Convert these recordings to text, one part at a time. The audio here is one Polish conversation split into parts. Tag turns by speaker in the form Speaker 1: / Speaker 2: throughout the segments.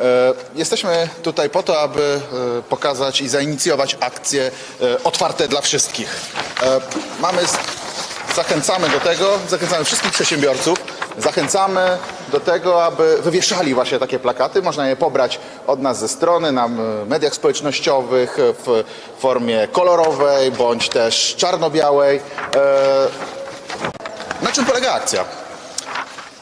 Speaker 1: E, Jesteśmy tutaj po to, aby e, pokazać i zainicjować akcje e, otwarte dla wszystkich. Mamy, zachęcamy do tego, zachęcamy wszystkich przedsiębiorców, zachęcamy do tego, aby wywieszali właśnie takie plakaty. Można je pobrać od nas ze strony na mediach społecznościowych w formie kolorowej bądź też czarno-białej. Na czym polega akcja?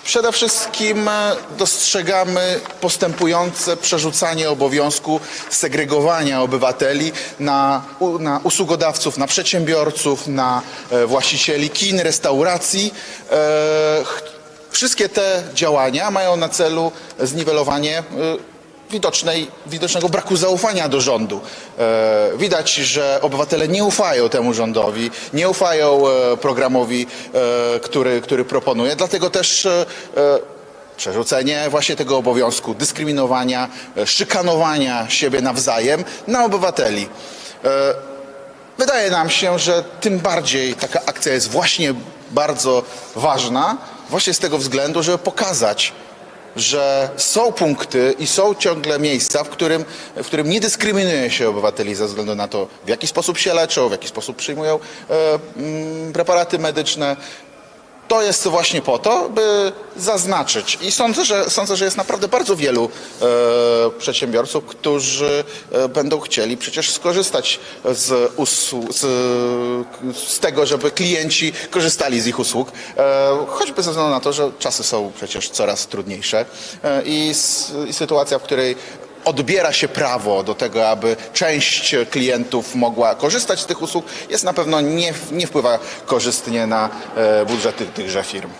Speaker 1: Przede wszystkim e, dostrzegamy postępujące przerzucanie obowiązku segregowania obywateli na, na usługodawców, na przedsiębiorców, na e, właścicieli kin, restauracji. E, Wszystkie te działania mają na celu zniwelowanie widocznej, widocznego braku zaufania do rządu. E, widać, że obywatele nie ufają temu rządowi, nie ufają e, programowi, e, który, który proponuje, dlatego też przerzucenie właśnie tego obowiązku dyskryminowania, szykanowania siebie nawzajem na obywateli. Wydaje nam się, że tym bardziej taka akcja jest właśnie bardzo ważna, właśnie z tego względu, żeby pokazać, że są punkty i są ciągle miejsca, w którym, w którym nie dyskryminuje się obywateli ze względu na to, w jaki sposób się leczą, w jaki sposób przyjmują e, mm, preparaty medyczne. To jest właśnie po to, by zaznaczyć. I sądzę, że, sądzę, że jest naprawdę bardzo wielu e, przedsiębiorców, którzy e, będą chcieli przecież skorzystać z, usłu- z, z tego, żeby klienci korzystali z ich usług. E, choćby ze względu na to, że czasy są przecież coraz trudniejsze e, i, s- i sytuacja, w której odbiera się prawo do tego, aby część klientów mogła korzystać z tych usług, jest na pewno nie, nie wpływa korzystnie na e, budżety tychże firm.